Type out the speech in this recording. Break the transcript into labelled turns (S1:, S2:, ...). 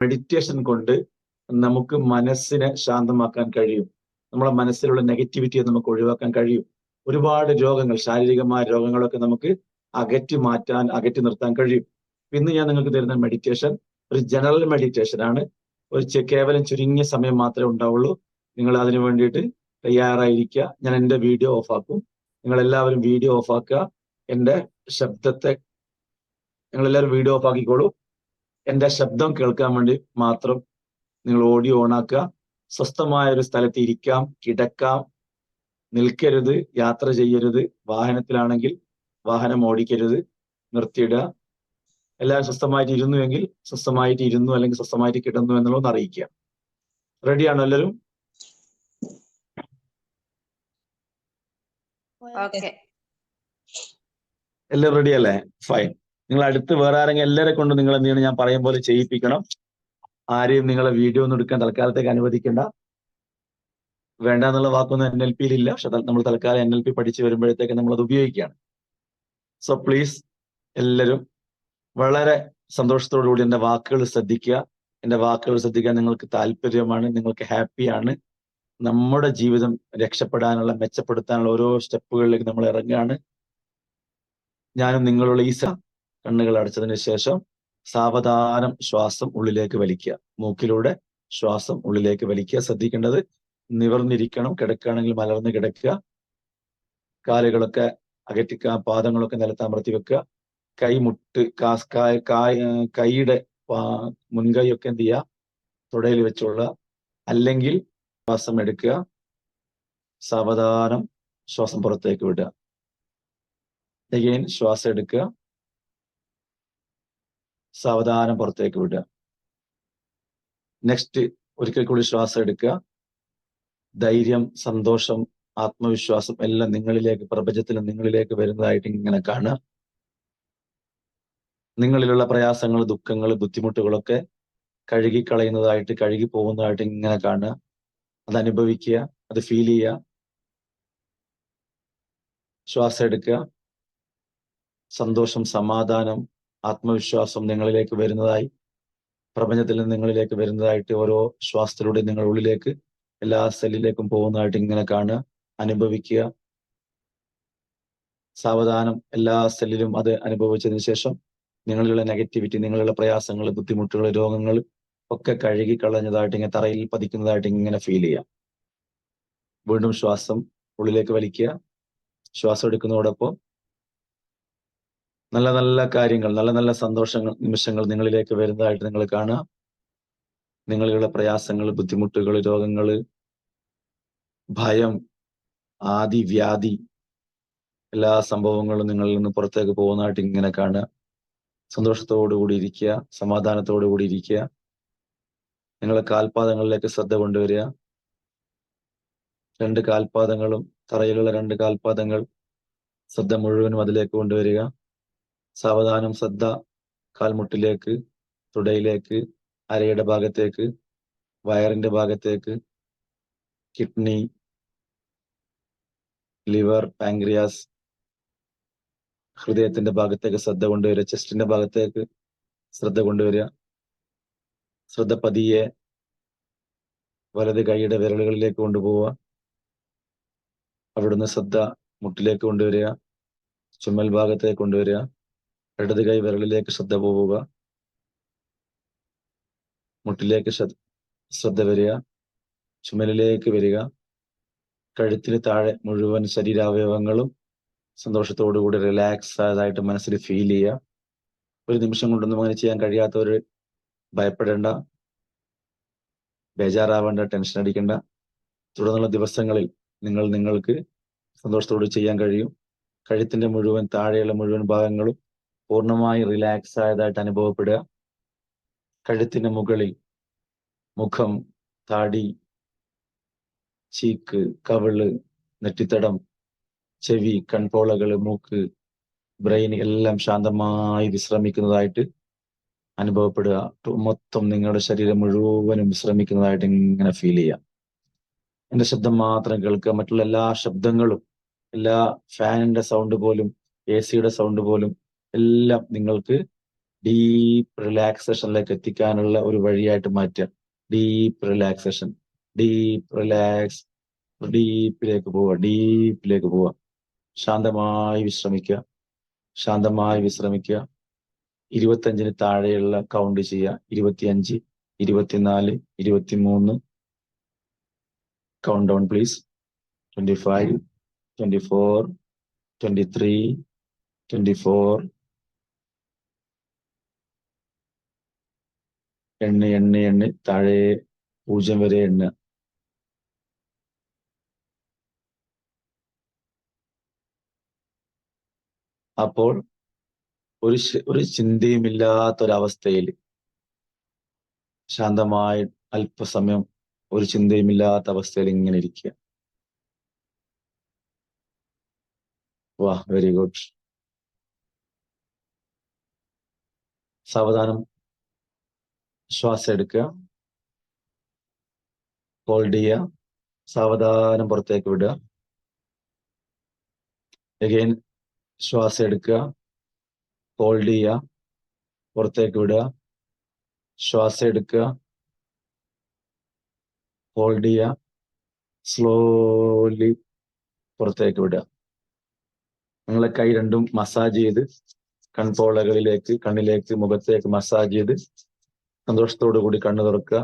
S1: Meditation കൊണ്ട് നമുക്ക് മനസ്സിനെ ശാന്തമാക്കാൻ കഴിയും. നമ്മളെ മനസ്സിലുള്ള നെഗറ്റിവിറ്റിയെ നമുക്ക് ഒഴിവാക്കാൻ കഴിയും. ഒരുപാട് രോഗങ്ങൾ ശാരീരികമായ രോഗങ്ങളൊക്കെ നമുക്ക് അകറ്റി മാറ്റാൻ അകറ്റി നിർത്താൻ കഴിയും. ഇന്ന് ഞാൻ നിങ്ങൾക്ക് തരുന്ന മെഡിറ്റേഷൻ ഒരു ജനറൽ മെഡിറ്റേഷൻ ആണ്. ഒരു കേവലം ചുരുങ്ങിയ സമയം മാത്രമേ ഉണ്ടാവുള്ളൂ. നിങ്ങൾ അതിനു വേണ്ടിയിട്ട് തയ്യാറായിരിക്കുക. ഞാൻ എന്റെ വീഡിയോ ഓഫാക്കും നിങ്ങൾ എല്ലാവരും വീഡിയോ ഓഫാക്കുക എന്റെ ശബ്ദത്തെ നിങ്ങൾ എല്ലാവരും വീഡിയോ ഓഫ് ആക്കിക്കോളൂ. എന്റെ ശബ്ദം കേൾക്കാൻ വേണ്ടി മാത്രം നിങ്ങൾ ഓഡിയോ ഓണാക്കുക. സ്വസ്ഥമായ ഒരു സ്ഥലത്ത് ഇരിക്കാം കിടക്കാം നിൽക്കരുത് യാത്ര ചെയ്യരുത് വാഹനത്തിലാണെങ്കിൽ വാഹനം ഓടിക്കരുത് നിർത്തിയിടുക. എല്ലാവരും സ്വസ്ഥമായിട്ട് ഇരുന്നുവെങ്കിൽ സ്വസ്ഥമായിട്ട് ഇരുന്നു അല്ലെങ്കിൽ സ്വസ്ഥമായിട്ട് കിടന്നു എന്നുള്ളത് അറിയിക്കുക. റെഡിയാണോ എല്ലാവരും? എല്ലാം റെഡി അല്ലേ ഫൈൻ. നിങ്ങൾ അടുത്ത് വേറെ ആരെങ്കിലും എല്ലാവരെ കൊണ്ട് നിങ്ങൾ എന്ത് ചെയ്യണം? ഞാൻ പറയും പോലെ ചെയ്യിപ്പിക്കണം. ആരെയും നിങ്ങളെ വീഡിയോ ഒന്നും എടുക്കാൻ തൽക്കാലത്തേക്ക് അനുവദിക്കേണ്ട. വേണ്ട എന്നുള്ള വാക്കൊന്നും എൻ എൽ പിയിൽ ഇല്ല പക്ഷെ നമ്മൾ തൽക്കാലം എൻ എൽ പി പഠിച്ചു വരുമ്പോഴത്തേക്ക് നമ്മൾ അത് ഉപയോഗിക്കുകയാണ്. സോ പ്ലീസ് എല്ലാവരും വളരെ സന്തോഷത്തോടുകൂടി എന്റെ വാക്കുകൾ ശ്രദ്ധിക്കുക. എന്റെ വാക്കുകൾ ശ്രദ്ധിക്കാൻ നിങ്ങൾക്ക് താല്പര്യമാണ് നിങ്ങൾക്ക് ഹാപ്പിയാണ്. നമ്മുടെ ജീവിതം രക്ഷപ്പെടാനുള്ള മെച്ചപ്പെടുത്താനുള്ള ഓരോ സ്റ്റെപ്പുകളിലേക്ക് നമ്മൾ ഇറങ്ങുകയാണ്. ഞാനും നിങ്ങളുള്ള ഈ കണ്ണുകൾ അടച്ചതിന് ശേഷം സാവധാനം ശ്വാസം ഉള്ളിലേക്ക് വലിക്കുക. മൂക്കിലൂടെ ശ്വാസം ഉള്ളിലേക്ക് വലിക്കുക. ശ്രദ്ധിക്കേണ്ടത് നിവർന്നിരിക്കണം കിടക്കുകയാണെങ്കിൽ മലർന്ന് കിടക്കുക. കാലുകളൊക്കെ അകറ്റിക്കുക പാദങ്ങളൊക്കെ നിലത്ത് അമർത്തി വെക്കുക. കൈമുട്ട് കാസ് കായ കായ കൈയുടെ മുൻകൈയൊക്കെ എന്ത് ചെയ്യുക? തുടയിൽ വെച്ചുള്ള അല്ലെങ്കിൽ ശ്വാസം എടുക്കുക. സാവധാനം ശ്വാസം പുറത്തേക്ക് വിടുക. അഗൈൻ ശ്വാസം എടുക്കുക. സാവധാനം പുറത്തേക്ക് വിടുക. നെക്സ്റ്റ് ഒരിക്കൽ കൂടി ശ്വാസം എടുക്കുക. ധൈര്യം സന്തോഷം ആത്മവിശ്വാസം എല്ലാം നിങ്ങളിലേക്ക് പ്രപഞ്ചത്തിൽ നിങ്ങളിലേക്ക് വരുന്നതായിട്ട് ഇങ്ങനെ കാണുക. നിങ്ങളിലുള്ള പ്രയാസങ്ങൾ ദുഃഖങ്ങൾ ബുദ്ധിമുട്ടുകളൊക്കെ കഴുകി കളയുന്നതായിട്ട് കഴുകി പോകുന്നതായിട്ട് ഇങ്ങനെ കാണുക. അത് അനുഭവിക്കുക അത് ഫീൽ ചെയ്യുക. ശ്വാസം എടുക്കുക. സന്തോഷം സമാധാനം ആത്മവിശ്വാസം നിങ്ങളിലേക്ക് വരുന്നതായി പ്രപഞ്ചത്തിൽ നിന്ന് നിങ്ങളിലേക്ക് വരുന്നതായിട്ട് ഓരോ ശ്വാസത്തിലൂടെ നിങ്ങളുടെ ഉള്ളിലേക്ക് എല്ലാ സെല്ലിലേക്കും പോകുന്നതായിട്ട് ഇങ്ങനെ കാണുക അനുഭവിക്കുക. സാവധാനം എല്ലാ സെല്ലിലും അത് അനുഭവിച്ചതിന് ശേഷം നിങ്ങളിലുള്ള നെഗറ്റിവിറ്റി നിങ്ങളിലുള്ള പ്രയാസങ്ങൾ ബുദ്ധിമുട്ടുകൾ രോഗങ്ങൾ ഒക്കെ കഴുകി കളഞ്ഞതായിട്ട് ഇങ്ങനെ തറയിൽ പതിക്കുന്നതായിട്ട് ഇങ്ങനെ ഫീൽ ചെയ്യാം. വീണ്ടും ശ്വാസം ഉള്ളിലേക്ക് വലിക്കുക. ശ്വാസം എടുക്കുന്നതോടൊപ്പം നല്ല നല്ല കാര്യങ്ങൾ നല്ല നല്ല സന്തോഷങ്ങൾ നിമിഷങ്ങൾ നിങ്ങളിലേക്ക് വരുന്നതായിട്ട് നിങ്ങൾ കാണുക. നിങ്ങളുടെ പ്രയാസങ്ങൾ ബുദ്ധിമുട്ടുകൾ രോഗങ്ങൾ ഭയം ആദി വ്യാധി എല്ലാ സംഭവങ്ങളും നിങ്ങളിൽ നിന്ന് പുറത്തേക്ക് പോകുന്നതായിട്ട് ഇങ്ങനെ കാണുക. സന്തോഷത്തോടു കൂടി ഇരിക്കുക സമാധാനത്തോടു കൂടി ഇരിക്കുക. നിങ്ങളെ കാൽപാദങ്ങളിലേക്ക് ശ്രദ്ധ കൊണ്ടുവരിക. രണ്ട് കാൽപാദങ്ങളും തറയിലുള്ള രണ്ട് കാൽപാദങ്ങൾ ശ്രദ്ധ മുഴുവനും അതിലേക്ക് കൊണ്ടുവരിക. സാവധാനം ശ്രദ്ധ കാൽമുട്ടിലേക്ക് തുടയിലേക്ക് അരയുടെ ഭാഗത്തേക്ക് വയറിന്റെ ഭാഗത്തേക്ക് കിഡ്നി ലിവർ പാങ്ക്രിയാസ് ഹൃദയത്തിന്റെ ഭാഗത്തേക്ക് ശ്രദ്ധ കൊണ്ടുവരിക ചെസ്റ്റിന്റെ ഭാഗത്തേക്ക് ശ്രദ്ധ കൊണ്ടുവരിക. ശ്രദ്ധ പതിയെ വലത് കൈയുടെ വിരലുകളിലേക്ക് കൊണ്ടുപോവുക. അവിടുന്ന് ശ്രദ്ധ മുട്ടിലേക്ക് കൊണ്ടുവരിക. ചുമൽ ഭാഗത്തേക്ക് കൊണ്ടുവരിക. ഇടത് കൈ വിരലിലേക്ക് ശ്രദ്ധ പോവുക. മുട്ടിലേക്ക് ശ്രദ്ധ ശ്രദ്ധ വരിക. ചുമലിലേക്ക് വരിക. കഴുത്തിന് താഴെ മുഴുവൻ ശരീരാവയവങ്ങളും സന്തോഷത്തോടുകൂടി റിലാക്സ് ആയതായിട്ട് മനസ്സിൽ ഫീൽ ചെയ്യുക. ഒരു നിമിഷം കൊണ്ടൊന്നും അങ്ങനെ ചെയ്യാൻ കഴിയാത്തവർ ഭയപ്പെടേണ്ട. ബേജാറാവേണ്ട ടെൻഷൻ അടിക്കേണ്ട. തുടർന്നുള്ള ദിവസങ്ങളിൽ നിങ്ങൾ നിങ്ങൾക്ക് സന്തോഷത്തോടെ ചെയ്യാൻ കഴിയും. കഴുത്തിന്റെ മുഴുവൻ താഴെയുള്ള മുഴുവൻ ഭാഗങ്ങളും പൂർണമായി റിലാക്സ് ആയതായിട്ട് അനുഭവപ്പെടുക. കഴുത്തിന് മുകളിൽ മുഖം താടി ചീക്ക് കവൾ നെറ്റിത്തടം ചെവി കൺപോളകൾ മൂക്ക് ബ്രെയിൻ എല്ലാം ശാന്തമായി വിശ്രമിക്കുന്നതായിട്ട് അനുഭവപ്പെടുക. മൊത്തം നിങ്ങളുടെ ശരീരം മുഴുവനും വിശ്രമിക്കുന്നതായിട്ട് ഇങ്ങനെ ഫീൽ ചെയ്യാം എന്റെ ശബ്ദം മാത്രം കേൾക്കുക. മറ്റുള്ള എല്ലാ ശബ്ദങ്ങളും എല്ലാ ഫാനിന്റെ സൗണ്ട് പോലും എ സിയുടെ സൗണ്ട് പോലും എല്ലാം നിങ്ങൾക്ക് ഡീപ്പ് റിലാക്സേഷനിലേക്ക് എത്തിക്കാനുള്ള ഒരു വഴിയായിട്ട് മാറ്റുക ഡീപ്പ് റിലാക്സേഷൻ ഡീപ്പ് റിലാക്സ് ഡീപ്പിലേക്ക് പോവുക ഡീപ്പിലേക്ക് പോവുക. ശാന്തമായി വിശ്രമിക്കുക ശാന്തമായി വിശ്രമിക്കുക. ഇരുപത്തഞ്ചിന് താഴെയുള്ള കൗണ്ട് ചെയ്യുക. ഇരുപത്തിയഞ്ച് ഇരുപത്തിനാല് ഇരുപത്തിമൂന്ന്. Countdown please twenty five twenty four twenty three twenty four എണ്ണ എണ്ണ എണ്ണ താഴെ പൂജ്യം വരെ എണ്ണ. അപ്പോൾ ഒരു ഒരു ചിന്തയുമില്ലാത്തൊരവസ്ഥയിൽ ശാന്തമായി അല്പസമയം ഒരു ചിന്തയുമില്ലാത്ത അവസ്ഥയിൽ ഇങ്ങനെ ഇരിക്കുക. വാ വെരി ഗുഡ്. സാവധാനം ശ്വാസം എടുക്കുക. ഹോൾഡ് ചെയ്യുക. സാവധാനം പുറത്തേക്ക് വിടുക. എഗെയിൻ ശ്വാസം എടുക്കുക. ഹോൾഡ് ചെയ്യുക. പുറത്തേക്ക് വിടുക. ശ്വാസം എടുക്കുക. ഹോൾഡ് ചെയ്യുക. സ്ലോലി പുറത്തേക്ക് വിടുക. നിങ്ങളെ കൈ രണ്ടും മസാജ് ചെയ്ത് കൺപോളകളിലേക്ക് കണ്ണിലേക്ക് മുഖത്തേക്ക് മസാജ് ചെയ്ത് സന്തോഷത്തോടു കൂടി കണ്ണു തുറക്കുക